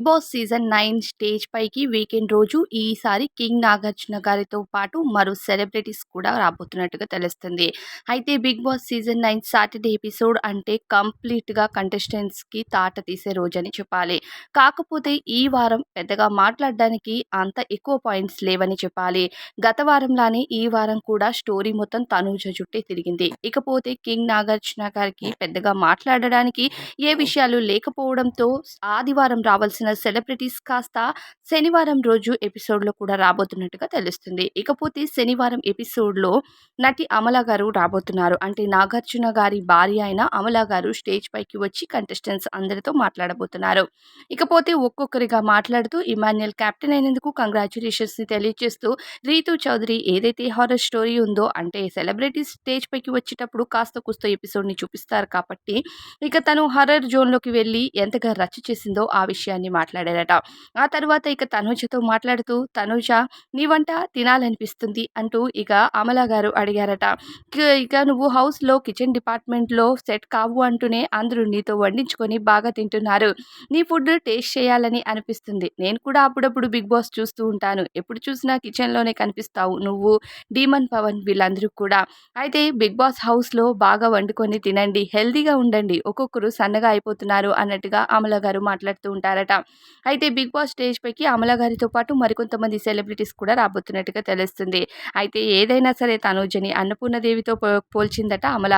Boss season nine stage పైకి weekend రోజు ఈసారి కింగ్ నాగార్జున గారితో పాటు మరో సెలబ్రిటీస్ కూడా రాబోతున్నట్టుగా తెలుస్తుంది. అయితే Bigg Boss season nine Saturday episode అంటే కంప్లీట్గా కంటెస్టెంట్స్కి తాట తీసే రోజని చెప్పాలి. కాకపోతే ఈ వారం పెద్దగా మాట్లాడడానికి అంత ఎక్కువ పాయింట్స్ లేవని చెప్పాలి. గత వారంలానే ఈ వారం కూడా స్టోరీ మొత్తం తనూజ చుట్టే తిరిగింది. ఇకపోతే కింగ్ నాగార్జున గారికి పెద్దగా మాట్లాడడానికి ఏ విషయాలు లేకపోవడంతో ఆదివారం రావాల్సిన సెలబ్రిటీస్ కాస్త శనివారం రోజు ఎపిసోడ్లో కూడా రాబోతున్నట్టుగా తెలుస్తుంది. ఇకపోతే శనివారం ఎపిసోడ్లో నటి అమల గారు రాబోతున్నారు. అంటే నాగార్జున గారి భార్య అయిన అమల గారు స్టేజ్ పైకి వచ్చి కంటెస్టెంట్స్ అందరితో మాట్లాడబోతున్నారు. ఇకపోతే ఒక్కొక్కరిగా మాట్లాడుతూ ఇమాన్యుయల్ కెప్టెన్ అయినందుకు కంగ్రాచులేషన్స్ని తెలియజేస్తూ రీతు చౌదరి ఏదైతే హారర్ స్టోరీ ఉందో అంటే సెలబ్రిటీస్ స్టేజ్ పైకి వచ్చేటప్పుడు కాస్త కుస్త ఎపిసోడ్ని చూపిస్తారు కాబట్టి ఇక తను హర్రర్ జోన్లోకి వెళ్ళి ఎంతగా రచ్చ చేసిందో ఆ విషయాన్ని మాట్లాడారట. ఆ తర్వాత ఇక తనుజతో మాట్లాడుతూ తనూజ నీ వంట తినాలనిపిస్తుంది అంటూ ఇక అమల గారు అడిగారట. ఇక నువ్వు హౌస్లో కిచెన్ డిపార్ట్మెంట్లో సెట్ కావు అంటూనే అందరూ నీతో వండించుకొని బాగా తింటున్నారు. నీ ఫుడ్ టేస్ట్ చేయాలని అనిపిస్తుంది. నేను కూడా అప్పుడప్పుడు బిగ్ బాస్ చూస్తూ ఉంటాను. ఎప్పుడు చూసినా కిచెన్లోనే కనిపిస్తావు నువ్వు డీమన్ పవన్ వీళ్ళందరూ కూడా. అయితే బిగ్ బాస్ హౌస్లో బాగా వండుకొని తినండి హెల్దీగా ఉండండి ఒక్కొక్కరు సన్నగా అయిపోతున్నారు అన్నట్టుగా అమల గారు మాట్లాడుతూ ఉంటారట. అయితే బిగ్ బాస్ స్టేజ్ పైకి అమలా గారితో పాటు మరికొంతమంది సెలబ్రిటీస్ కూడా రాబోతున్నట్టుగా తెలుస్తుంది. అయితే ఏదైనా సరే తనూజని అన్నపూర్ణదేవితో పోల్చిందట అమల.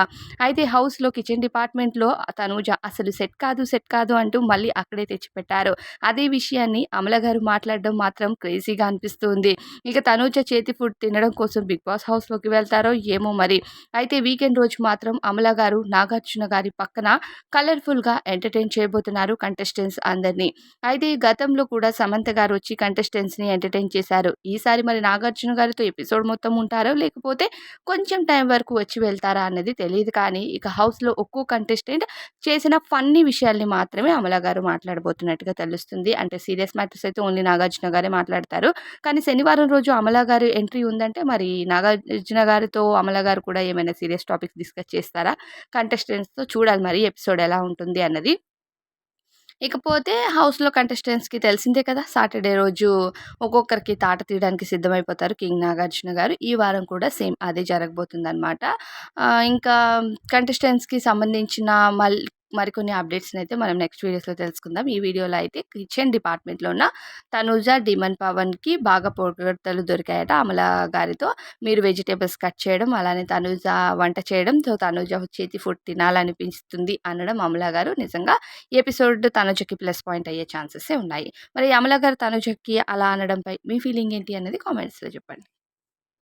అయితే హౌస్లో కిచెన్ డిపార్ట్మెంట్లో తనూజ అసలు సెట్ కాదు సెట్ కాదు అంటూ మళ్ళీ అక్కడే తెచ్చిపెట్టారు. అదే విషయాన్ని అమల గారు మాట్లాడడం మాత్రం క్రేజీగా అనిపిస్తుంది. ఇక తనూజ చేతి ఫుడ్ తినడం కోసం బిగ్ బాస్ హౌస్లోకి వెళ్తారో ఏమో మరి. అయితే వీకెండ్ రోజు మాత్రం అమల గారు నాగార్జున గారి పక్కన కలర్ఫుల్గా ఎంటర్టైన్ చేయబోతున్నారు కంటెస్టెంట్స్ అందరినీ. అయితే గతంలో కూడా సమంత గారు వచ్చి కంటెస్టెంట్స్ని ఎంటర్టైన్ చేశారు. ఈసారి మరి నాగార్జున గారితో ఎపిసోడ్ మొత్తం ఉంటారో? లేకపోతే కొంచెం టైం వరకు వచ్చి వెళ్తారా అన్నది తెలియదు కానీ ఇక హౌస్లో ఒక్కో కంటెస్టెంట్ చేసిన ఫన్నీ విషయాల్ని మాత్రమే అమల గారు మాట్లాడబోతున్నట్టుగా తెలుస్తుంది. అంటే సీరియస్ మ్యాటర్స్ అయితే ఓన్లీ నాగార్జున గారే మాట్లాడతారు. కానీ శనివారం రోజు అమల గారు ఎంట్రీ ఉందంటే మరి నాగార్జున గారితో అమల గారు కూడా ఏమైనా సీరియస్ టాపిక్స్ డిస్కస్ చేస్తారా? కంటెస్టెంట్స్తో చూడాలి మరి ఎపిసోడ్ ఎలా ఉంటుంది అన్నది. ఇకపోతే హౌస్‌లో కంటెస్టెంట్స్‌కి తెలిసిందే కదా! సాటర్‌డే రోజు ఒక్కొక్కరికి తాట తీయడానికి సిద్ధమైపోతారు కింగ్ నాగార్జున గారు. ఈ వారం కూడా సేమ్ అదే జరగబోతుందనమాట. ఇంకా కంటెస్టెంట్స్‌కి సంబంధించిన మల్ మరికొన్ని అప్డేట్స్ని అయితే మనం నెక్స్ట్ వీడియోస్లో తెలుసుకుందాం. ఈ వీడియోలో అయితే కిచెన్ డిపార్ట్మెంట్లో ఉన్న తనుజా డిమన్ పవన్కి బాగా పొగడ్తలు దొరికాయట అమల గారితో. మీరు వెజిటేబుల్స్ కట్ చేయడం అలానే తనుజా వంట చేయడం సో తనుజ చేతి ఫుడ్ తినాలనిపిస్తుంది అనడం అమల గారు నిజంగా ఎపిసోడ్ తనుజకి ప్లస్ పాయింట్ అయ్యే ఛాన్సెస్ ఉన్నాయి. మరి అమల గారు తనుజకి అలా అనడంపై మీ ఫీలింగ్ ఏంటి అనేది కామెంట్స్లో చెప్పండి.